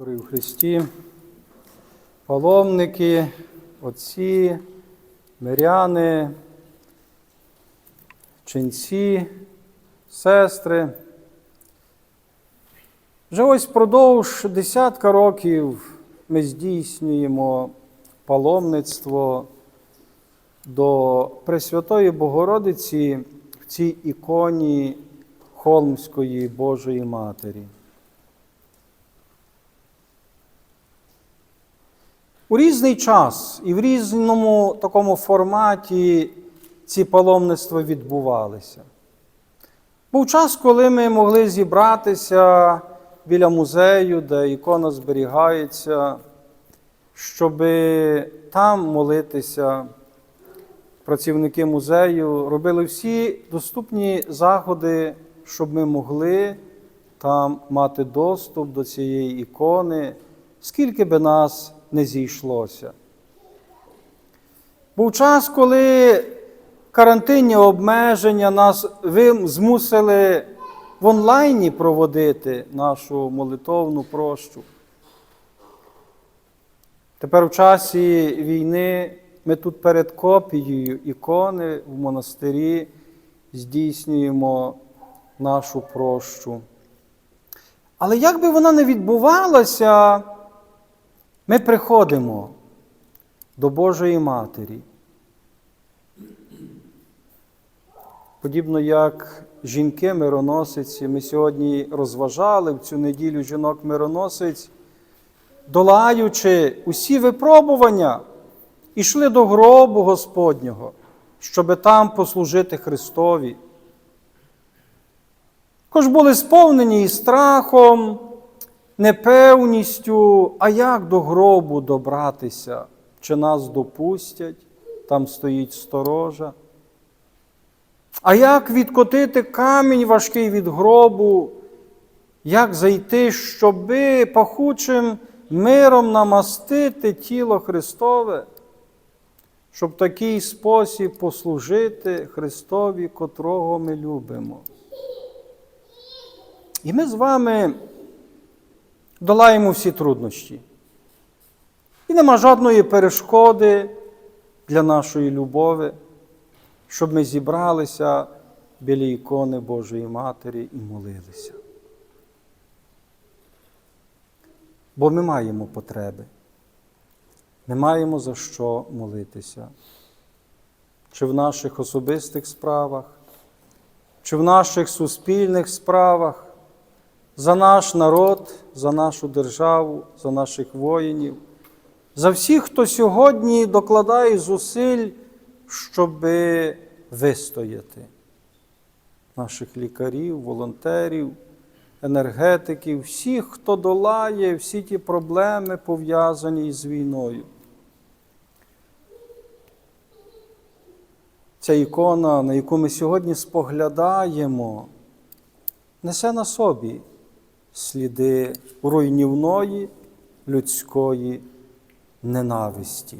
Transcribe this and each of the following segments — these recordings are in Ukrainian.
Дорогі в Христі, паломники, отці, миряни, ченці, сестри. Вже ось впродовж десятка років ми здійснюємо паломництво до Пресвятої Богородиці в цій іконі Холмської Божої Матері. У різний час і в різному такому форматі ці паломництва відбувалися. Був час, коли ми могли зібратися біля музею, де ікона зберігається, щоб там молитися. Працівники музею робили всі доступні заходи, щоб ми могли там мати доступ до цієї ікони, скільки би нас не зійшлося. Був час, коли карантинні обмеження нас змусили в онлайні проводити нашу молитовну прощу. Тепер в часі війни ми тут перед копією ікони в монастирі здійснюємо нашу прощу. Але як би вона не відбувалася, ми приходимо до Божої Матері. Подібно як жінки-мироносиці, ми сьогодні розважали в цю неділю жінок-мироносиць, долаючи усі випробування, ішли до гробу Господнього, щоби там послужити Христові. Також були сповнені і страхом, непевністю, а як до гробу добратися, чи нас допустять, там стоїть сторожа. А як відкотити камінь важкий від гробу, як зайти, щоби пахучим миром намастити тіло Христове, щоб в такий спосіб послужити Христові, котрого ми любимо. І ми з вами долаємо всі труднощі. І нема жодної перешкоди для нашої любові, щоб ми зібралися біля ікони Божої Матері і молилися. Бо ми маємо потреби. Ми маємо за що молитися. Чи в наших особистих справах, чи в наших суспільних справах, за наш народ, за нашу державу, за наших воїнів, за всіх, хто сьогодні докладає зусиль, щоб вистояти, наших лікарів, волонтерів, енергетиків, всіх, хто долає всі ті проблеми, пов'язані із війною. Ця ікона, на яку ми сьогодні споглядаємо, несе на собі сліди руйнівної людської ненависті.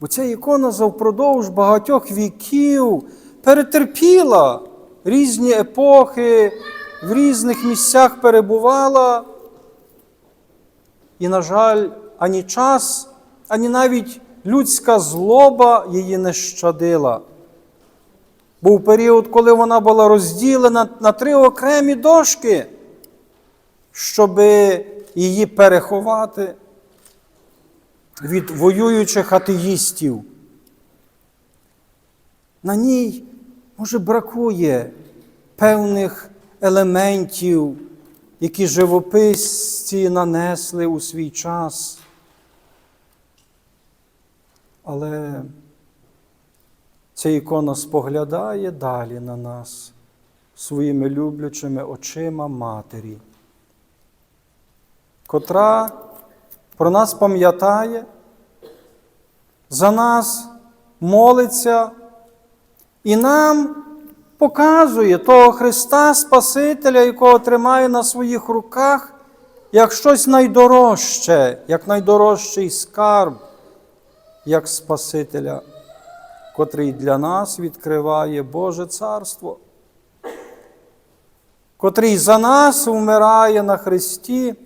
Бо ця ікона завпродовж багатьох віків перетерпіла різні епохи, в різних місцях перебувала. І, на жаль, ані час, ані навіть людська злоба її не щадила. Був період, коли вона була розділена на три окремі дошки, щоб її переховати від воюючих атеїстів. На ній, може, бракує певних елементів, які живописці нанесли у свій час. Але ця ікона споглядає далі на нас своїми люблячими очима Матері, котра про нас пам'ятає, за нас молиться і нам показує того Христа Спасителя, якого тримає на своїх руках, як щось найдорожче, як найдорожчий скарб, як Спасителя, котрий для нас відкриває Боже Царство, котрий за нас вмирає на Христі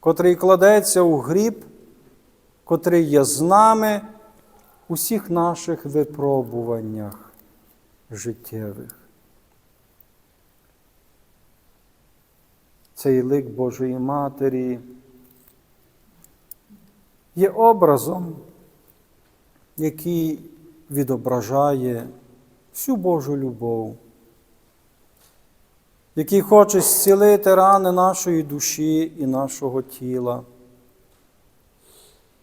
котрий кладеться у гріб, котрий є з нами у всіх наших випробуваннях життєвих. Цей лик Божої Матері є образом, який відображає всю Божу любов, який хоче зцілити рани нашої душі і нашого тіла,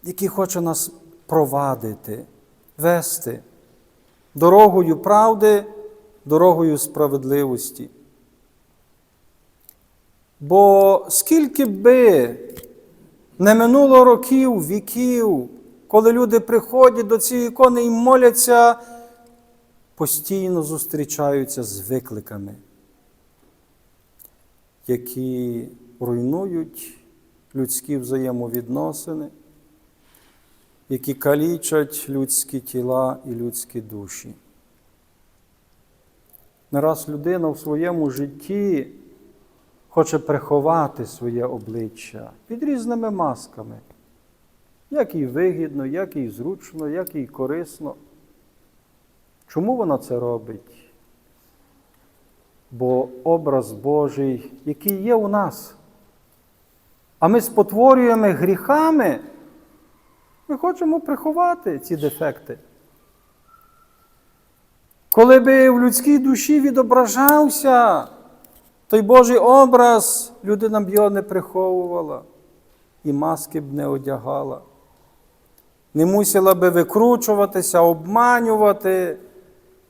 який хоче нас провадити, вести дорогою правди, дорогою справедливості. Бо скільки би не минуло років, віків, коли люди приходять до цієї ікони і моляться, постійно зустрічаються з викликами, які руйнують людські взаємовідносини, які калічать людські тіла і людські душі. Не раз людина в своєму житті хоче приховати своє обличчя під різними масками, як їй вигідно, як їй зручно, як їй корисно. Чому вона це робить? Бо образ Божий, який є у нас, а ми спотворюємо гріхами, ми хочемо приховати ці дефекти. Коли би в людській душі відображався той Божий образ, людина б його не приховувала і маски б не одягала. Не мусила би викручуватися, обманювати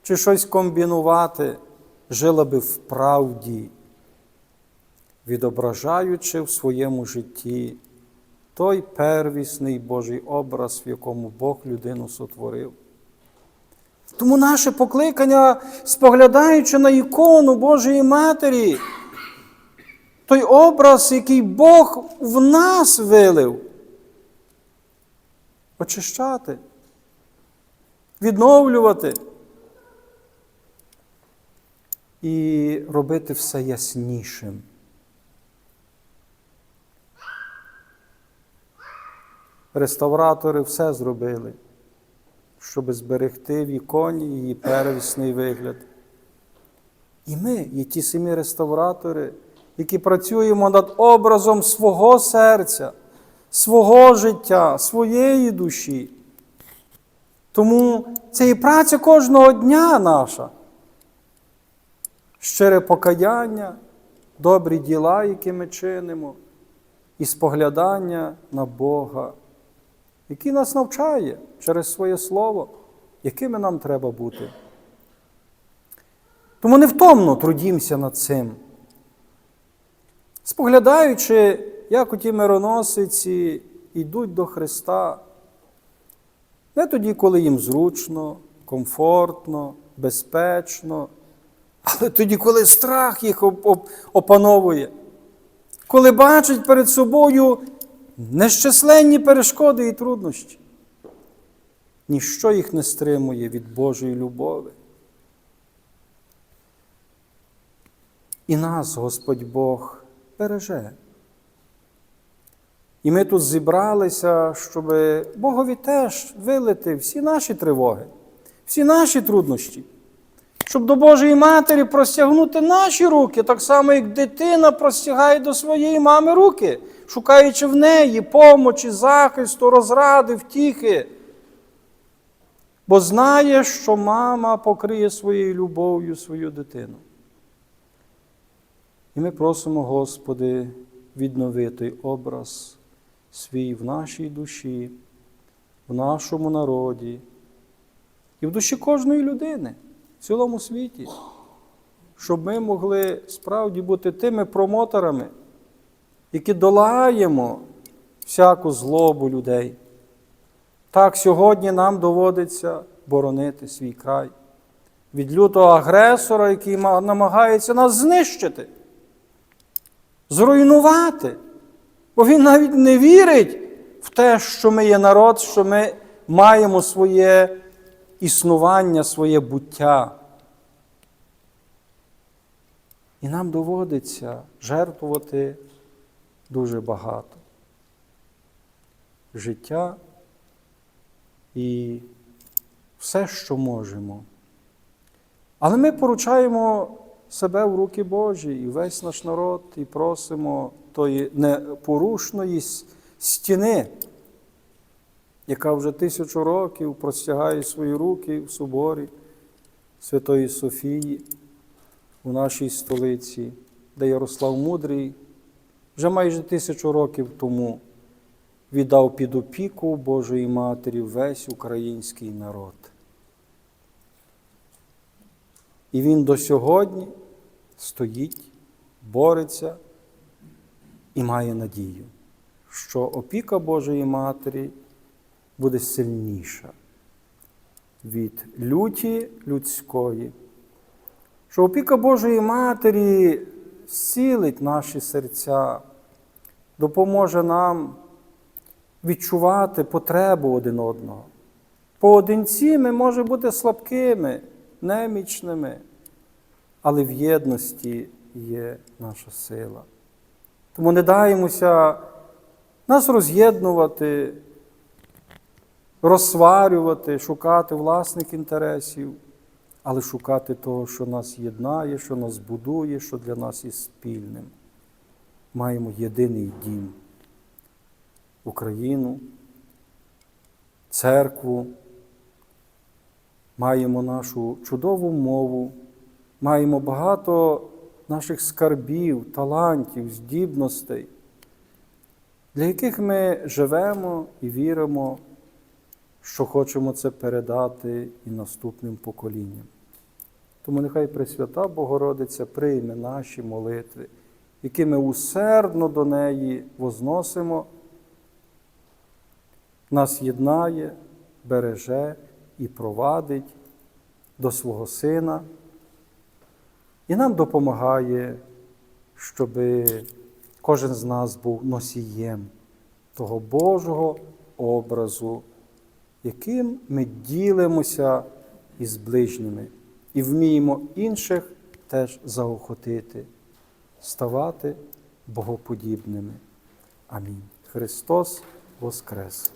чи щось комбінувати, жила би в правді, відображаючи в своєму житті той первісний Божий образ, в якому Бог людину сотворив. Тому наше покликання, споглядаючи на ікону Божої Матері, той образ, який Бог в нас вилив, очищати, відновлювати і робити все яснішим. Реставратори все зробили щоб зберегти в іконі її первісний вигляд. І ми є ті самі реставратори, які працюємо над образом свого серця, свого життя, своєї душі. Тому це і праця кожного дня наша. Щире покаяння, добрі діла, які ми чинимо, і споглядання на Бога який нас навчає через своє слово, якими нам треба бути. Тому невтомно трудімося над цим. Споглядаючи, як оті мироносиці йдуть до Христа, не тоді, коли їм зручно, комфортно, безпечно, але тоді, коли страх їх опановує, коли бачать перед собою нещасленні перешкоди і труднощі. Ніщо їх не стримує від Божої любові. І нас Господь Бог береже. І ми тут зібралися, щоб Богові теж вилити всі наші тривоги, всі наші труднощі, щоб до Божої Матері простягнути наші руки, так само, як дитина простягає до своєї мами руки шукаючи в неї помочі, захисту, розради, втіхи. Бо знає, що мама покриє своєю любов'ю свою дитину. І ми просимо, Господи, відновити образ свій в нашій душі, в нашому народі і в душі кожної людини в цілому світі, щоб ми могли справді бути тими промоторами які долаємо всяку злобу людей. Так сьогодні нам доводиться боронити свій край від лютого агресора, який намагається нас знищити, зруйнувати. Бо він навіть не вірить в те, що ми є народ, що ми маємо своє існування, своє буття. І нам доводиться жертвувати дуже багато. життя і все, що можемо. Але ми поручаємо себе в руки Божі і весь наш народ, і просимо тої непорушної стіни, яка вже тисячу років простягає свої руки в соборі Святої Софії у нашій столиці, де Ярослав Мудрий вже майже тисячу років тому віддав під опіку Божої Матері весь український народ. І він до сьогодні стоїть, бореться і має надію, що опіка Божої Матері буде сильніша від люті людської, що опіка Божої Матері зцілить наші серця, допоможе нам відчувати потребу один одного. Поодинці ми можемо бути слабкими, немічними, але в єдності є наша сила. Тому не даємося нас роз'єднувати, розсварювати, шукати власних інтересів, але шукати того, що нас єднає, що нас будує, що для нас є спільним. Маємо єдиний дім Україну, церкву, маємо нашу чудову мову, маємо багато наших скарбів, талантів, здібностей, для яких ми живемо і віримо, що хочемо це передати і наступним поколінням. Тому нехай Пресвята Богородиця прийме наші молитви, які ми усердно до неї возносимо, нас єднає, береже і провадить до свого Сина, і нам допомагає, щоб кожен з нас був носієм того Божого образу, яким ми ділимося із ближніми і вміємо інших теж заохотити, ставати богоподібними. Амінь. Христос Воскрес!